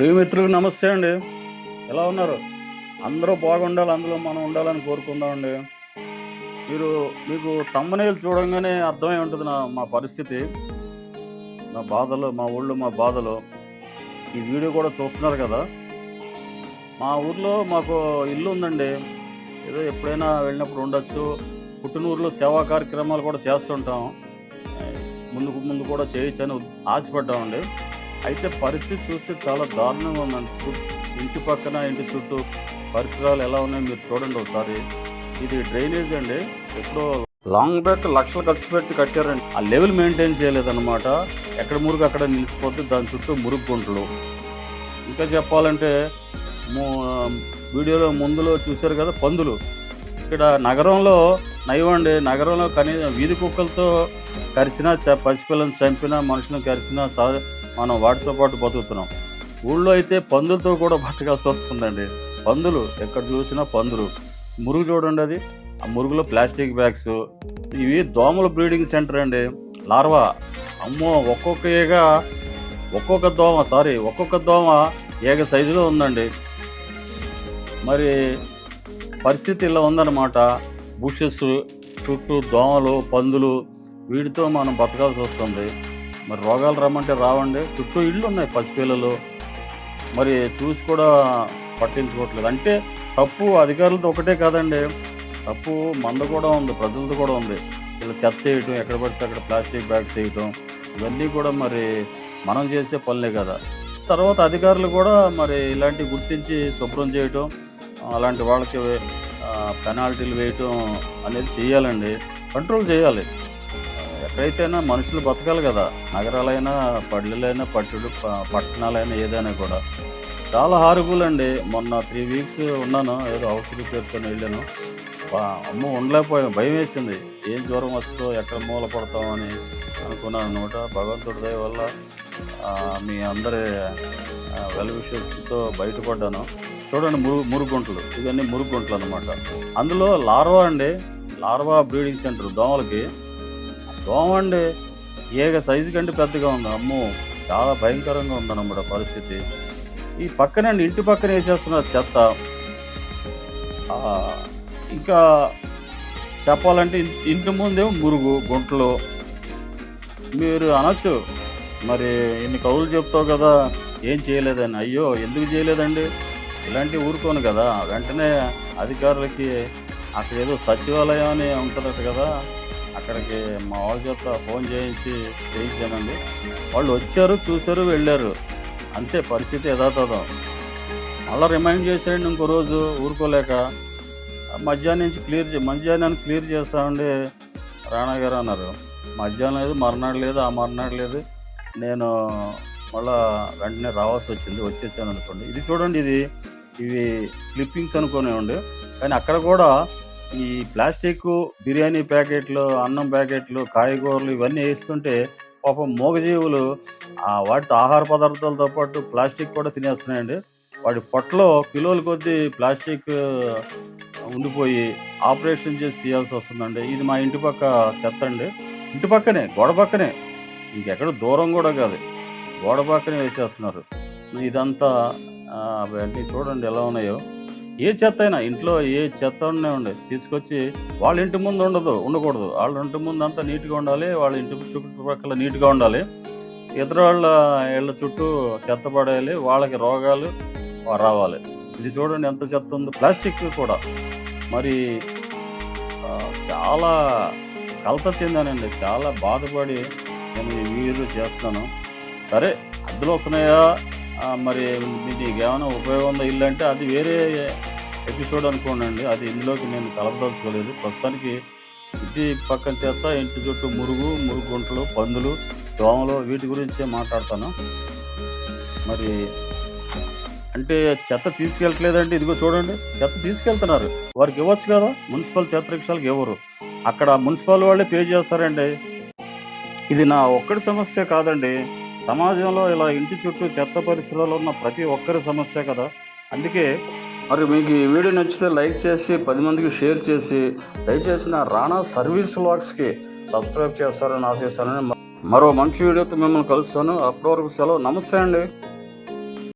ప్రియమిత్రులకు నమస్తే అండి. ఎలా ఉన్నారు? అందరూ బాగుండాలి అందులో మనం ఉండాలని కోరుకుందామండి మీరు మీకు తమ్మనేలు చూడంగానే అర్థమై ఉంటుంది నా మా పరిస్థితి. నా బాధలు మా ఊళ్ళో మా బాధలు. ఈ వీడియో కూడా చూస్తున్నారు కదా. మా ఊర్లో మాకు ఇల్లు ఉందండి. ఏదో ఎప్పుడైనా వెళ్ళినప్పుడు ఉండొచ్చు. పుట్టినూరులో సేవా కార్యక్రమాలు కూడా చేస్తుంటాం. ముందుకు ముందు కూడా చేయొచ్చని ఆశపడ్డామండి. అయితే పరిస్థితి చూస్తే చాలా దారుణంగా ఉందండి ఇంటి పక్కన ఇంటి చుట్టూ పరిసరాలు ఎలా ఉన్నాయో మీరు చూడండి ఒకసారి. ఇది డ్రైనేజ్ అండి. ఎప్పుడో లాంగ్ బ్యాక్ లక్షలు ఖర్చు పెట్టి కట్టారండి. ఆ లెవెల్ మెయింటైన్ చేయలేదన్నమాట. ఎక్కడ మురుగు అక్కడ నిలిచిపోతే దాని చుట్టూ మురుగు గుంటలు. ఇంకా చెప్పాలంటే వీడియోలో ముందులో చూశారు కదా పందులు. ఇక్కడ నగరంలో నయవండి నగరంలో కనీసం వీధి కుక్కలతో కరిచినా చ- పసిపిల్లని చంపినా మనుషులను కరిచినా సహ- మనం వాటితో పాటు బతుకుతున్నాం. ఊళ్ళో అయితే పందులతో కూడా బతకాల్సి వస్తుందండి. పందులు ఎక్కడ చూసినా పందులు. మురుగు చూడండి అది. ఆ మురుగులో ప్లాస్టిక్ బ్యాగ్స్. ఇవి దోమల బ్రీడింగ్ సెంటర్ అండి. లార్వా. అమ్మో ఒక్కొక్క ఈగ ఒక్కొక్క దోమ సారీ ఒక్కొక్క దోమ ఏగ సైజులో ఉందండి. మరి పరిస్థితి ఇలా ఉందన్నమాట. బుషెస్ చుట్టూ దోమలు పందులు వీటితో మనం బతకాల్సి వస్తుంది. మరి రోగాలు రమ్మంటే రావండి. చుట్టూ ఇళ్ళు ఉన్నాయి పసిపిల్లలు. మరి చూసి కూడా పట్టించుకోవట్లేదు. అంటే తప్పు అధికారులతో ఒకటే కాదండి. తప్పు మంద కూడా ఉంది ప్రజలతో కూడా ఉంది. ఇలా చెత్త వేయటం ఎక్కడ పడితే అక్కడ ప్లాస్టిక్ బ్యాగ్స్ వేయటం ఇవన్నీ కూడా మరి మనం చేసే పనులే కదా. తర్వాత అధికారులు కూడా మరి ఇలాంటివి గుర్తించి శుభ్రం చేయటం అలాంటి వాళ్ళకి పెనాల్టీలు వేయటం అనేది చేయాలండి. కంట్రోల్ చేయాలి. ఎక్కడైతేనా మనుషులు బతకాలి కదా. నగరాలైనా పల్లెలైనా పట్టుడు పట్టణాలైనా ఏదైనా కూడా. చాలా హారబుల్ అండి మొన్న త్రీ వీక్స్ ఉన్నాను. ఏదో హౌస్ రిపేర్స్ వెళ్ళాను. అమ్మ ఉండలేకపోయాను భయం వేసింది. ఏం జ్వరం వస్తుందో ఎక్కడ మూల పడతామని అనుకున్నాను. అనమాట భగవంతుడి దయ వల్ల మీ అందరి వెల్ విషెస్తో బయటపడ్డాను. చూడండి మురుగు మురుగుంటలు. ఇవన్నీ మురుగుంటలు అనమాట అందులో లార్వా అండి. లార్వా బ్రీడింగ్ సెంటర్ దోమలకి దోమ అండి ఏగ సైజు కంటే పెద్దగా ఉంది. అమ్మో చాలా భయంకరంగా ఉందన్నమాట పరిస్థితి. ఈ పక్కనండి ఇంటి పక్కన వేసేస్తున్నారు చెత్త. ఇంకా చెప్పాలంటే ఇంటి ముందేమో మురుగు గుంటలు. మీరు అనొచ్చు. మరి ఇన్ని కవులు చెప్తావు కదా ఏం చేయలేదని. అయ్యో ఎందుకు చేయలేదండి? ఇలాంటి ఊరుకోను కదా. వెంటనే అధికారులకి అక్కడ ఏదో సచివాలయం అని ఉంటుందట కదా. అక్కడికి మా వాళ్ళ చేత ఫోన్ చేయించి చేయించానండి వాళ్ళు వచ్చారు చూశారు వెళ్ళారు. అంతే పరిస్థితి యథాతథం. మళ్ళీ రిమైండ్ చేసేయండి ఇంకో రోజు ఊరుకోలేక. మధ్యాహ్నం నుంచి క్లియర్ చే మధ్యాహ్నాన్ని క్లియర్ చేస్తామండి రాణా గారు అన్నారు. మధ్యాహ్నం లేదు మర్నాడు లేదు ఆ మర్నాడు లేదు. నేను మళ్ళా వెంటనే రావాల్సి వచ్చింది వచ్చేసాను అనుకోండి. ఇది చూడండి ఇది ఇవి క్లిప్పింగ్స్ అనుకునేవండి కానీ అక్కడ కూడా ఈ ప్లాస్టిక్ బిర్యానీ ప్యాకెట్లు అన్నం ప్యాకెట్లు కాయగూరలు ఇవన్నీ వేస్తుంటే పాపం మూగజీవులు వాటితో ఆహార పదార్థాలతో పాటు ప్లాస్టిక్ కూడా తినేస్తున్నాయండి. వాటి పొట్టలో కిలోల కొద్దీ ప్లాస్టిక్ ఉండిపోయి ఆపరేషన్ చేసి తీయాల్సి వస్తుందండి. ఇది మా ఇంటి పక్క చెత్త అండి. ఇంటి పక్కనే గోడ పక్కనే. ఇంకెక్కడ దూరం కూడా కాదు. గోడ పక్కనే వేసేస్తున్నారు. ఇదంతా అవన్నీ చూడండి ఎలా ఉన్నాయో. ఏ చెత్త అయినా ఇంట్లో ఏ చెత్త ఉండే తీసుకొచ్చి వాళ్ళ ఇంటి ముందు ఉండదు ఉండకూడదు. వాళ్ళ ఇంటి ముందు అంతా నీట్గా ఉండాలి వాళ్ళ ఇంటి చుట్టుపక్కల నీట్గా ఉండాలి. ఇతర వాళ్ళ ఇళ్ళ చుట్టూ చెత్త పడేయాలి వాళ్ళకి రోగాలు రావాలి. ఇది చూడండి ఎంత చెత్త ఉందో. ప్లాస్టిక్ కూడా. మరి చాలా కలత చెందానండి. చాలా బాధపడి నేను ఈ వీడియో చేస్తున్నాను. సరే అద్దెలు వస్తున్నాయా? మరి మీకు ఏమైనా ఉపయోగం ఉందా? ఇల్లు అంటే అది వేరే ఎపిసోడ్ అనుకోనండి. అది ఇందులోకి నేను కలపదలుచుకోలేదు. ప్రస్తుతానికి ఇంటి పక్కన చేత ఇంటి చుట్టూ మురుగు మురుగు గుంటలు పందులు దోమలు వీటి గురించే మాట్లాడతాను. మరి అంటే చెత్త తీసుకెళ్ళట్లేదండి. ఇదిగో చూడండి చెత్త తీసుకెళ్తున్నారు. వారికి ఇవ్వచ్చు కదా? మున్సిపల్ చెత్త రిక్షాలకు ఇవ్వరు అక్కడ మున్సిపల్ వాళ్ళే పే చేస్తారండి. ఇది నా ఒక్కడి సమస్య కాదండి. సమాజంలో ఇలా ఇంటి చుట్టూ చెత్త పరిసరాలు ఉన్న ప్రతి ఒక్కరి సమస్య కదా. అందుకే మరి మీకు ఈ వీడియో నచ్చితే లైక్ చేసి పది మందికి షేర్ చేసి దయచేసి నా రాణా సర్వీస్ వ్లాగ్స్కి సబ్స్క్రైబ్ చేస్తారని ఆశిస్తానని మరో మంచి వీడియోతో మిమ్మల్ని కలుస్తాను. అప్పటి వరకు సెలవు. నమస్తే అండి.